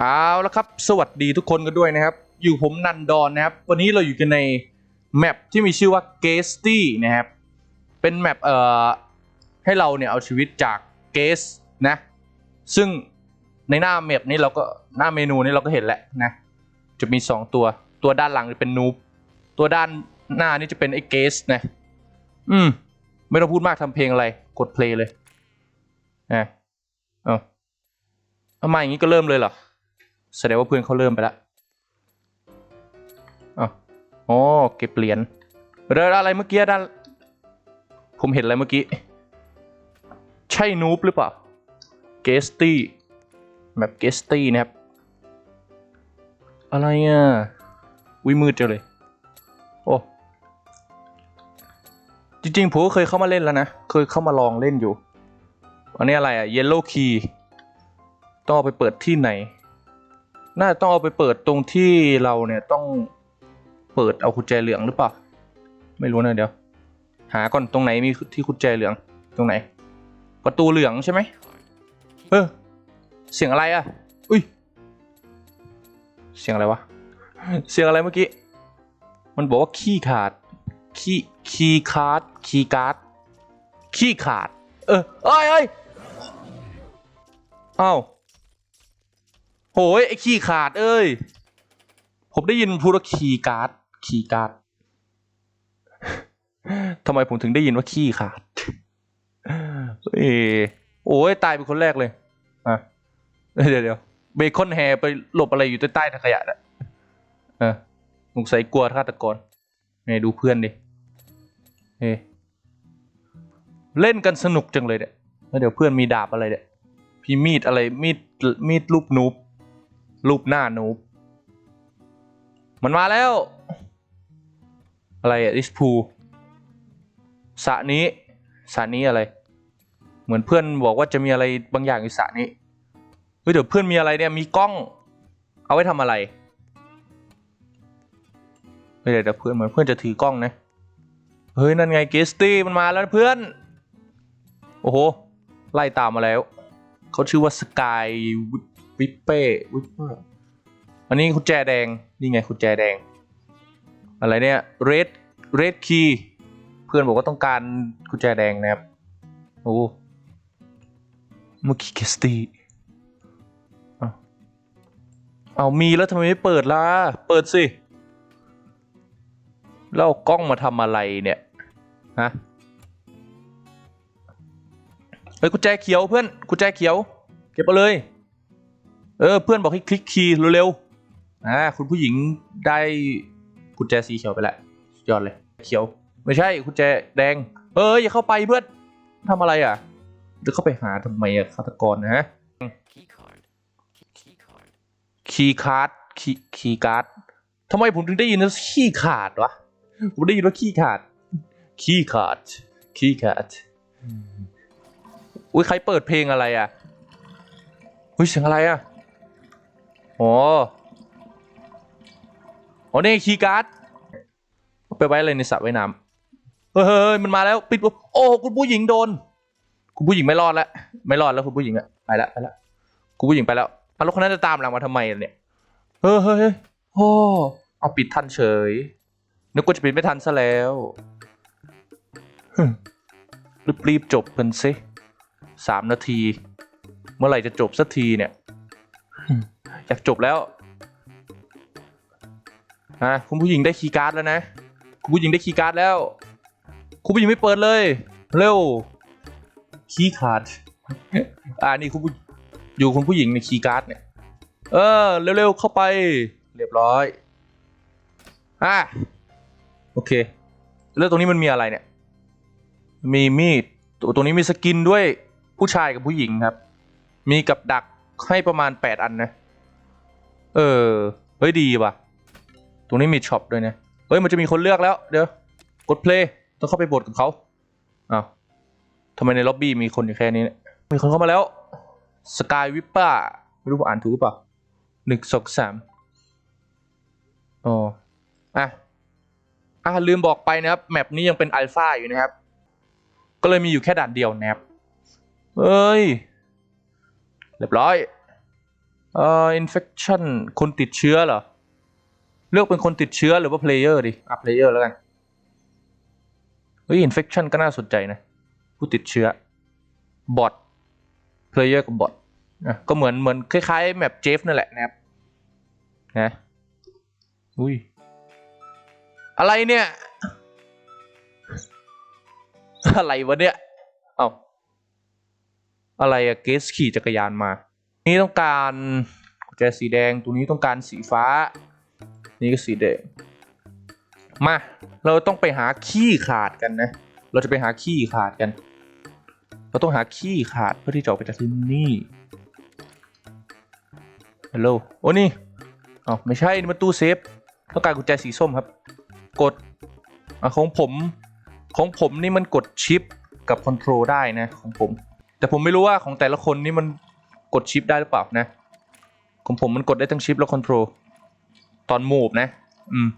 เอาละครับ สวัสดีทุกคนกันด้วยนะครับ อยู่ผมนันดอนนะครับ วันนี้เราอยู่กันในแมปที่มีชื่อว่า g a s t y นะครับ เป็นแมปเอ่อให้เราเนี่ยเอาชีวิตจากเกสนะ ซึ่งในหน้าแมปนี้เราก็หน้าเมนูนี้เราก็เห็นแล้วนะ จะมี 2 ตัว ตัวด้านหลังจะเป็นนูบตัวด้านหน้านี่จะเป็นไอ้เกสนะ อืม ไม่ต้องพูดมากทำเพลงอะไร กดเพลงเลยนะเอาเอามาอย่างนี้ก็เริ่มเลยเหรอ แสดงว่าเพื่อนเขาเริ่มไปแล้วอ๋อเก็บเหรียญเรืออะไรเมื่อกี้ด้านผมเห็นอะไรเมื่อกี้ ใช่นูบหรือเปล่า เกสตี้แบบเกสตี้นะครับ อะไรอะวิมืดจังเลย โอ้จริงๆ ผมก็เคยเข้ามาเล่นแล้วนะ เคยเข้ามาลองเล่นอยู่ อันนี้อะไรอะ Yellow Key ต้องไปเปิดที่ไหน น่าจะต้องเอาไปเปิดตรงที่เราเนี่ยต้องเปิดเอากุญแจเหลืองหรือเปล่า ไม่รู้นะเดี๋ยว หาก่อนตรงไหนมีที่กุญแจเหลืองตรงไหน ประตูเหลืองใช่ไหมเออเสียงอะไรอะ อุ้ย เสียงอะไรวะ เสียงอะไรเมื่อกี้ มันบอกว่าขี้ขาด ขี้คีย์กาดคีย์การ์ดขี้ขาด เออเอ้ยเอ้ยเอ้า โหยไอ้ขี้ขาดเอ้ย ผมได้ยินพูดว่าคีย์การ์ดคีย์การ์ดทำไมผมถึงได้ยินว่าขี้ขาด เอยโอ้ยตายเป็นคนแรกเลยอะเดี๋ยวเดี๋ยวเบคอนแฮร์ไปหลบอะไรอยู่ใต้ใต้ถังขยะน่ะเออสงสัยกลัวฆาตกรเนี่ยดูเพื่อนดิเฮ้เล่นกันสนุกจังเลยเนี่ยแล้วเดี๋ยวเพื่อนมีดาบอะไรเนี่ยพี่มีดอะไรมีดมีดรูปนูบ รูปหน้านูบมันมาแล้ว อะไรอะดิสพูสระนี้สระนี้อะไร เหมือนเพื่อนบอกว่าจะมีอะไรบางอย่างอยู่สระนี้เฮ้ยเดี๋ยวเพื่อนมีอะไรเนี่ยมีกล้อง เอาไว้ทำอะไรเฮ้ยเดี๋ยวเดี๋ยวเพื่อนเหมือนเพื่อนจะถือกล้องนะเฮ้ยนั่นไงเกสตี้มันมาแล้วเพื่อน โอ้โห ไล่ตามมาแล้ว เขาชื่อว่าสกาย วิปเป้วิปเปอร์อันนี้กุญแจแดง นี่ไงกุญแจแดง อะไรเนี่ยเรดเรดคีย์เพื่อนบอกว่าต้องการกุญแจแดงนะครับ โอ้เมื่อกี้เกสตี้เอามีแล้วทำไมไม่เปิดล่ะ เปิดสิ แล้วเอากล้องมาทำอะไรเนี่ย ฮะ เฮ้ยกุญแจเขียวเพื่อนกุญแจเขียว เก็บมาเลย เออเพื่อนบอกให้คลิกคีย์เร็วๆอ่าคุณผู้หญิงได้กุญแจสีเขียวไปแล้วสุดยอดเลย เขียว ไม่ใช่กุญแจแดง เอออย่าเข้าไปเพื่อนทำอะไรอะจะเข้าไปหาทำไมอะฆาตกรนะฮะ Key card. Key card. คีย์การ์ดคีย์คีย์การ์ดทำไมผมถึงได้ยินว่าขี้ขาดวะผมได้ยินว่าขี้ขาดขี้ขาดขี้ขาดอุ้ยใครเปิดเพลงอะไรอะอุ้ยเสียงอะไรอะ อ๋ออ๋อนี่คีย์การ์ดไปไว้อะไรในสระว่ายน้ำเฮ้ยเฮ้ยมันมาแล้วปิดโอ้คุณผู้หญิงโดน คุณผู้หญิงไม่รอดแล้วไม่รอดแล้วคุณผู้หญิงอะไปแล้วไปแล้วคุณผู้หญิงไปแล้วอะแล้วคนนั้นจะตามหลังมาทำไมเนี่ยเฮ้ยเฮ้ยโอ้เอาปิดทันเฉยนึกว่าจะปิดไม่ทันซะแล้วรีบรีบจบกันสิสามนาที เมื่อไหร่จะจบสักทีเนี่ย อยากจบแล้วอะคุณผู้หญิงได้คีย์การ์ดแล้วนะ คุณผู้หญิงได้คีย์การ์ดแล้ว คุณผู้หญิงไม่เปิดเลย เร็ว คีย์การ์ด อ่านี่คุณผู้อยู่คุณผู้หญิงในคีย์การ์ดเนี่ย เออ เร็วๆเข้าไป เรียบร้อย อะ โอเค แล้วตรงนี้มันมีอะไรเนี่ย มีมีด ตัวตรงนี้มีสกินด้วยผู้ชายกับผู้หญิงครับ มีกับดักให้ประมาณ 8 อันนะ เออ เฮ้ยดีว่ะ ตรงนี้มีช็อปด้วยนะ เฮ้ยมันจะมีคนเลือกแล้ว เดี๋ยว กดเพลย์ต้องเข้าไปบทกับเขาอ้าวทำไมในล็อบบี้มีคนอยู่แค่นี้เนี่ยมีคนเข้ามาแล้ว สกายวิปป้า ไม่รู้ว่าอ่านถูกหรือเปล่าหนึ่งสองสามอ๋อ อะ อะลืมบอกไปนะครับ แมปนี้ยังเป็นอัลฟาอยู่นะครับ ก็เลยมีอยู่แค่ด่านเดียวนะครับเอ้ย เรียบร้อย เอ่อ infection คนติดเชื้อเหรอ เลือกเป็นคนติดเชื้อหรือว่า player ดิ อะ player แล้วกัน เฮ้ย infection ก็น่าสนใจนะ ผู้ติดเชื้อ bot player กับ bot อะก็เหมือนเหมือนคล้ายๆแมปเจฟนั่นแหละนะครับ นะ อุ้ย อะไรเนี่ย อะไรวะเนี่ย เอ้า อะไรอะเกสขี่จักรยานมา นี่ต้องการกุญแจสีแดง ตัวนี้ต้องการสีฟ้า นี่ก็สีแดง มา เราต้องไปหาขี้ขาดกันนะ เราจะไปหาขี้ขาดกัน เราต้องหาขี้ขาดเพื่อที่จะออกไปจากที่นี่ ฮัลโหล โอ้นี่อ๋อไม่ใช่นี่มันตู้เซฟ ต้องการกุญแจสีส้มครับ กดอของผม ของผมนี่มันกดชิปกับคอนโทรลได้นะของผม แต่ผมไม่รู้ว่าของแต่ละคนนี่มัน กดชิปได้หรือเปล่านะของผมมันกดได้ทั้งชิปและคอนโทรลตอนมูฟนะ อืม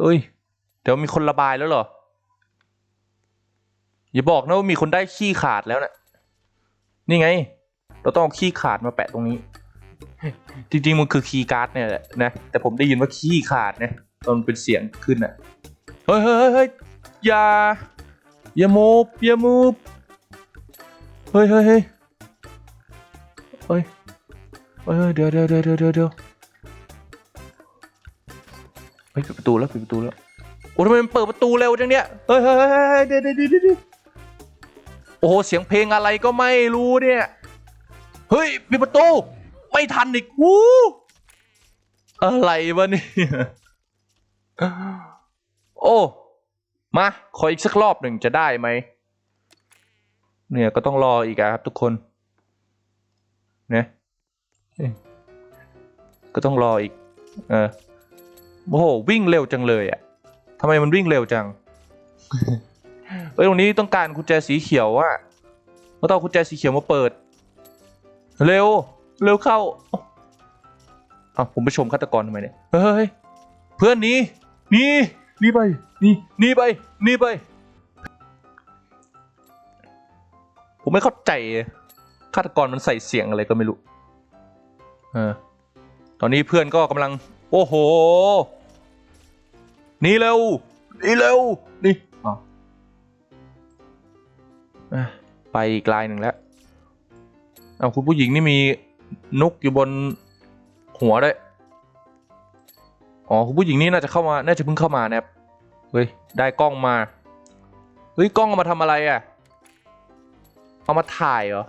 เอ้ย เดี๋ยวมีคนระบายแล้วเหรอ อย่าบอกนะว่ามีคนได้ขี้ขาดแล้วนะนี่ไง เราต้องเอาขี้ขาดมาแปะตรงนี้ จริงๆมันคือคีย์การ์ดเนี่ยแหละนะ แต่ผมได้ยินว่าขี้ขาดนะตอนมันเป็นเสียงขึ้นอะเฮ้ยเฮ้ยเฮ้ยเฮ้ยอย่า อย่ามูฟอย่ามูฟเฮ้ยเฮ้ยเฮ้ยเฮ้ยเฮ้ยเดี๋ยวเดี๋ยวเดี๋ยวเดี๋ยวเดี๋ยวเฮ้ยปิดประตูแล้วปิดประตูแล้วโอ้ทำไมมันเปิดประตูเร็วจังเนี่ยเฮ้ยเฮ้ยเฮ้ยเดี๋ยวเดี๋ยวเดี๋ยวโอ้โหเสียงเพลงอะไรก็ไม่รู้เนี่ยเฮ้ยปิดประตู ไม่ทันอีกวู้อะไรวะเนี่ยโอ้มาขออีกสักรอบหนึ่งจะได้ไหมเนี่ยก็ต้องรออีกอะครับทุกคน นี่ยเอ้ยก็ต้องรออีก เออโอ้โหวิ่งเร็วจังเลยอะทำไมมันวิ่งเร็วจังเฮ้ยตรงนี้ต้องการกุญแจสีเขียวอะเราต้องเอากุญแจสีเขียวมาเปิด เร็ว เร็วเข้าเอ้าผมไปชมฆาตกรทำไมเนี่ย เฮ้ย เพื่อนหนี้นี่หนี่ไปหนี่นี่ไปหนี่ไป ผมไม่เข้าใจ ฆาตกรมันใส่เสียงอะไรก็ไม่รู้เออตอนนี้เพื่อนก็กำลัง โอ้โหนี่เร็วนี่เร็วนี่อ๋อไปอีกลายหนึ่งแล้วเอาคุณผู้หญิงนี่มีนกอยู่บนหัวด้วยอ๋อคุณผู้หญิงนี่น่าจะเข้ามา น่าจะเพิ่งเข้ามานะครับ เฮ้ย ได้กล้องมา เฮ้ย กล้องเอามาทำอะไรอะ่ะ เอามาถ่ายเหรอ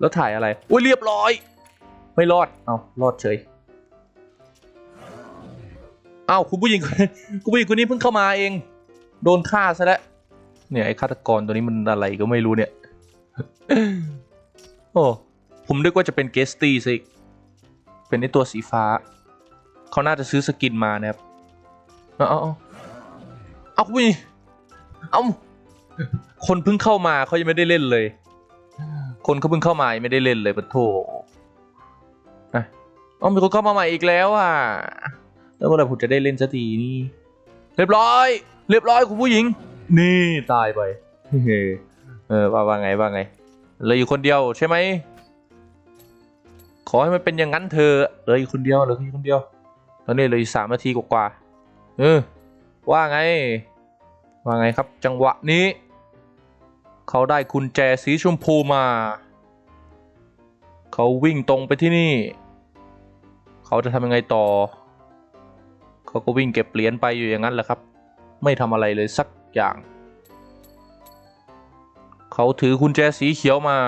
แล้วถ่ายอะไร อุ้ยเรียบร้อย ไม่รอด เอารอดเฉย เอ้าคุณผู้หญิงคุณผู้หญิงคนนี้เพิ่งเข้ามาเอง โดนฆ่าซะแล้ว เนี่ยไอ้ฆาตกรตัวนี้มันอะไรก็ไม่รู้เนี่ย โอ้ ผมนึกว่าจะเป็นเกสตี้สิเป็นไอตัวสีฟ้า เขาน่าจะซื้อสกินมานะครับเอาเอาเอาเอาคุณผู้หญิงเอาคนเพิ่งเข้ามาเขายังไม่ได้เล่นเลย คนเขาเพิ่งเข้ามาไม่ได้เล่นเลยปะโถอะเอามีคนเข้ามาใหม่อีกแล้วอะ แล้วเมื่อไหร่ผมจะได้เล่นสักทีนี่ เรียบร้อย เรียบร้อยคุณผู้หญิง นี่ตายไป เออว่าว่าไงว่าไงเลยอยู่คนเดียวใช่ไหม ขอให้มันเป็นอย่างนั้นเธอเลยอยู่คนเดียวเลยอยู่คนเดียว ตอนนี้เลยสามนาทีกว่าๆเออว่าไง ว่าไงครับจังหวะนี้ เขาได้กุญแจสีชมพูมา เขาวิ่งตรงไปที่นี่ เขาจะทำยังไงต่อ เขาก็วิ่งเก็บเหรียญไปอยู่อย่างนั้นแหละครับ ไม่ทำอะไรเลยสักอย่าง เขาถือกุญแจสีเขียวมา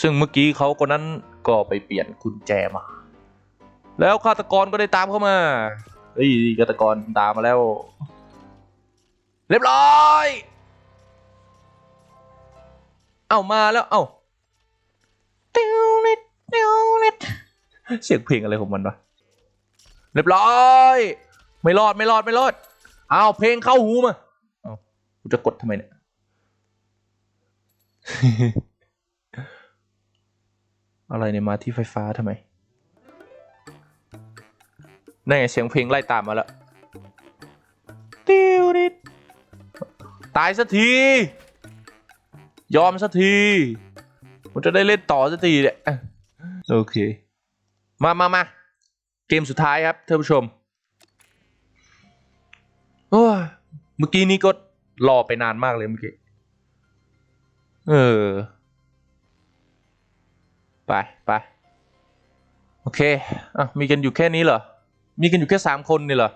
ซึ่งเมื่อกี้เขาคนนั้นก็ไปเปลี่ยนกุญแจมา แล้วฆาตกรก็ได้ตามเข้ามาเฮ้ยฆาตกรตามมาแล้ว เรียบร้อย เอ้ามาแล้ว เอ้าเสียงเพลงอะไรของมันวะเรียบร้อย ไม่รอดไม่รอดไม่รอดเอ้าเพลงเข้าหูมาเอ้ากูจะกดทำไมเนี่ยอะไรเนี่ยมาที่ไฟฟ้าทำไมนั่นไงเสียงเพลงไล่ตามมาแล้วติวนิตายสักที ยอมสักทีผมจะได้เล่นต่อสักทีเนี่ยโอเค มามามาเกมสุดท้ายครับท่านผู้ชมโอ้เมื่อกี้นี้ก็รอไปนานมากเลยเมื่อกี้ เออ ไปไปโอเค อะ มีกันอยู่แค่นี้เหรอ มีกันอยู่แค่สามคนนี่เหรอ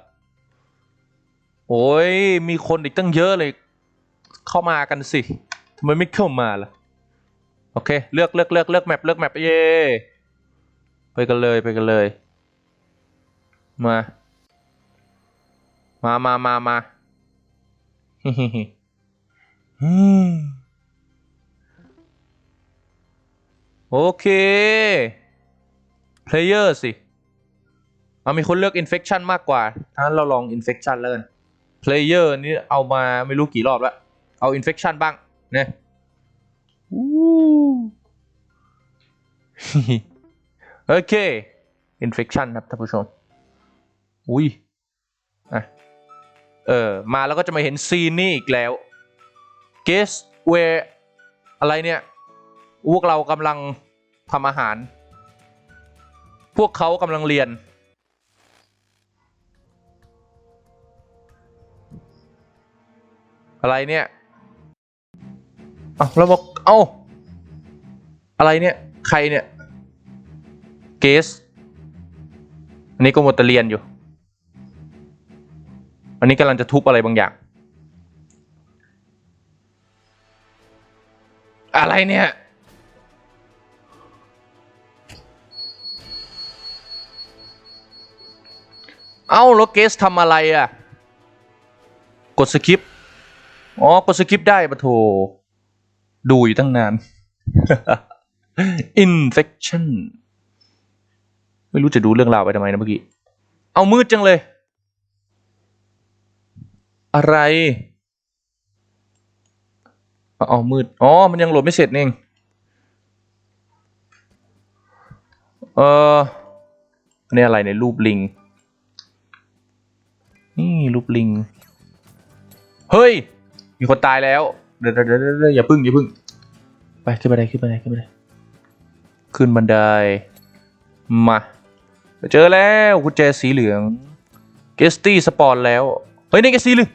โอ้ย มีคนอีกตั้งเยอะเลย เข้ามากันสิ ทำไมไม่เข้ามาล่ะโอเค เลือกเลือกเลือกเลือกแมปเลือกแมปเย่ไปกันเลยไปกันเลย มา มามามามาฮิฮิฮิอืมโอเค player สิ เอามีคนเลือก infection มากกว่าถ้าเราลอง infection แล้วกัน player นี่เอามาไม่รู้กี่รอบแล้ว เอา infection บ้าง นี่ยโอเค infection ครับท่านผู้ชม อุ้ยอะเออ มาแล้วก็จะมาเห็นซีนนี่อีกแล้ว guess where อะไรเนี่ย พวกเรากำลังทำอาหาร พวกเขากำลังเรียน อะไรเนี่ย เอาแล้วบอกเอ้าอะไรเนี่ยใครเนี่ยเกสอันนี้ก็หมดต่เรียนอยู่ อันนี้กำลังจะทุบอะไรบางอย่าง อะไรเนี่ยเอ้าแล้วเกสทำอะไรอะ กดสคิป อ๋อ กดสคิปได้ปะโถ ดูอยู่ตั้งนาน infection ไม่รู้จะดูเรื่องราวไปทำไมนะเมื่อกี้ เอามืดจังเลย อะไร เอาเอามืด อ๋อ มันยังโหลดไม่เสร็จเองเออนี่อะไรเนี่ยรูปลิง นี่รูปลิง เฮ้ย มีคนตายแล้ว เดี๋ยวเดี๋ยวเดี๋ยวเดี๋ยวอย่าพึ่งอย่าพึ่ง ไปขึ้นบันไดขึ้นบันไดขึ้นบันไดขึ้นบันไดมาเจอแล้วกุญแจสีเหลืองเกสตี้สปอนแล้ว เฮ้ยนี่เกสตี้เลย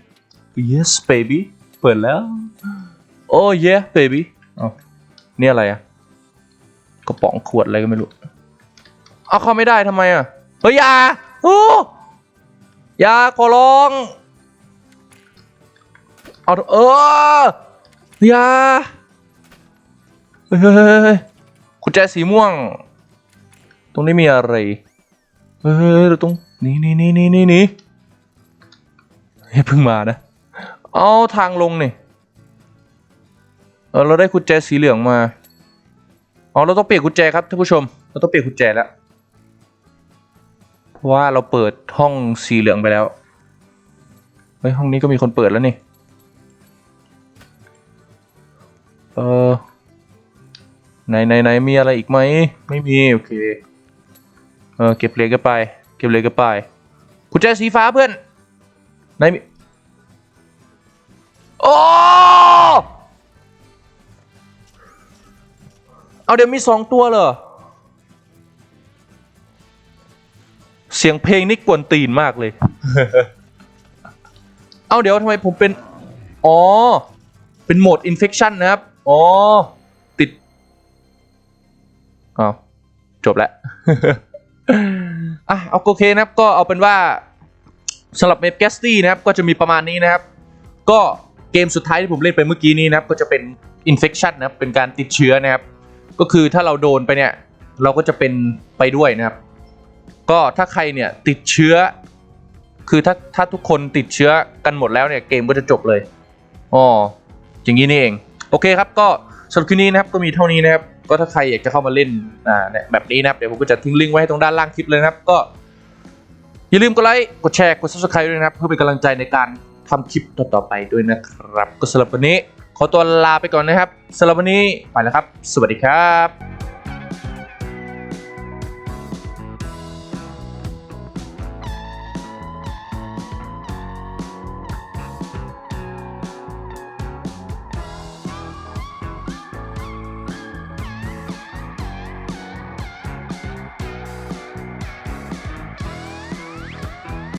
yes baby เปิดแล้ว โอ้ yeah baby เอานี่อะไรอะกระป๋องขวดอะไรก็ไม่รู้ เอาเข้าไม่ได้ทำไมอะเฮ้ยอยาโอ้อยาขอร้อง เอาเออ อยาเฮ้ยเฮ้ยเฮ้ยกุญแจสีม่วง ตรงนี้มีอะไร เฮ้ยเราตรงนี่นี่นี่นี่นี่นี่เพิ่งมานะ เอาทางลงนี่เออเราได้กุญแจสีเหลืองมา อ๋อเราต้องเปลี่ยนกุญแจครับท่านผู้ชม เราต้องเปลี่ยนกุญแจแล้ว เพราะว่าเราเปิดห้องสีเหลืองไปแล้ว เฮ้ยห้องนี้ก็มีคนเปิดแล้วนี่ ออไหนไหนไหนมีอะไรอีกไหม ไม่มี โอเค เออเก็บเหรียญกันไป เก็บเหรียญกันไปกุญแจสีฟ้าเพื่อนไหนมีโอ้เอาเดี๋ยวมีสองตัวเหรอ เสียงเพลงนี่กวนตีนมากเลย เอาเดี๋ยวทำไมผมเป็น อ๋อ เป็นโหมด infection นะครับอ๋อ ติดอ้าจบแล้ว อะเอาโอเคนะครับ ก็เอาเป็นว่าสำหรับเมปแกสตี้นะครับ ก็จะมีประมาณนี้นะครับ ก็เกมสุดท้ายที่ผมเล่นไปเมื่อกี้นี้นะครับ ก็จะเป็น infection นะครับ เป็นการติดเชื้อนะครับ ก็คือถ้าเราโดนไปเนี่ย เราก็จะเป็นไปด้วยนะครับ ก็ถ้าใครเนี่ยติดเชื้อ คือถ้าถ้าทุกคนติดเชื้อกันหมดแล้วเนี่ยเกมก็จะจบเลยอ๋ออย่างนี้นี่เอง โอเคครับก็สำหรับคลิปนี้นะครับก็มีเท่านี้นะครับก็ถ้าใครอยากจะเข้ามาเล่นอ่าเนี่ยแบบนี้นะครับเดี๋ยวผมก็จะทิ้งลิงก์ไว้ให้ตรงด้านล่างคลิปเลยนะครับก็อย่าลืมกดไลค์กดแชร์กด subscribe ด้วยนะครับ เพื่อเป็นกำลังใจในการทำคลิปต่อๆไปด้วยนะครับ ก็สำหรับวันนี้ ขอตัวลาไปก่อนนะครับสำหรับวันนี้ไปแล้วครับ สวัสดีครับ